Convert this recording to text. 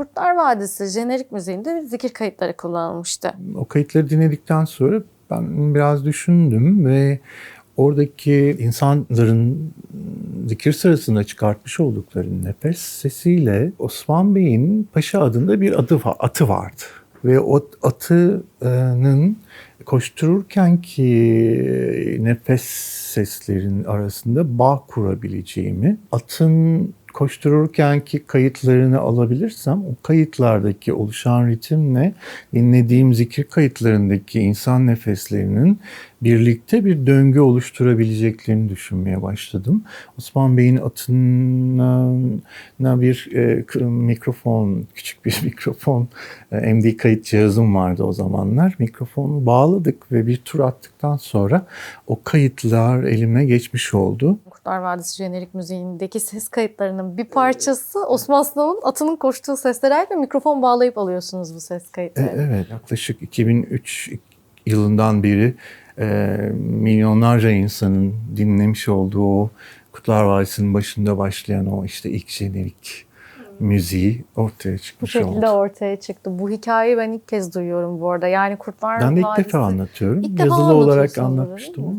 Kurtlar Vadisi jenerik müziğinde zikir kayıtları kullanılmıştı. O kayıtları dinledikten sonra ben biraz düşündüm ve oradaki insanların zikir sırasında çıkartmış oldukları nefes sesiyle Osman Bey'in Paşa adında bir adı atı vardı. Ve o atının koştururken ki nefes seslerin arasında bağ kurabileceğimi, atın koştururken ki kayıtlarını alabilirsem o kayıtlardaki oluşan ritimle dinlediğim zikir kayıtlarındaki insan nefeslerinin birlikte bir döngü oluşturabileceklerini düşünmeye başladım. Osman Bey'in atına bir e, mikrofon, küçük bir mikrofon, e, MD kayıt cihazım vardı o zamanlar. Mikrofonu bağladık ve bir tur attıktan sonra o kayıtlar elime geçmiş oldu. Kurtlar Vadisi jenerik müziğindeki ses kayıtlarının bir parçası Osman Sınav'ın atının koştuğu sesler ve mikrofon bağlayıp alıyorsunuz bu ses E, kayıtlarını. Evet, yaklaşık 2003 yılından beri e, milyonlarca insanın dinlemiş olduğu Kutlar Vadisi'nin başında başlayan o işte ilk jenerik müziği ortaya Bu çıkmış şekilde oldu. ortaya çıktı. Bu hikayeyi ben ilk kez duyuyorum bu arada. Yani Kurtlar Ben de ilk Vadisi... defa anlatıyorum. İlk defa Yazılı olarak anlatmıştım ama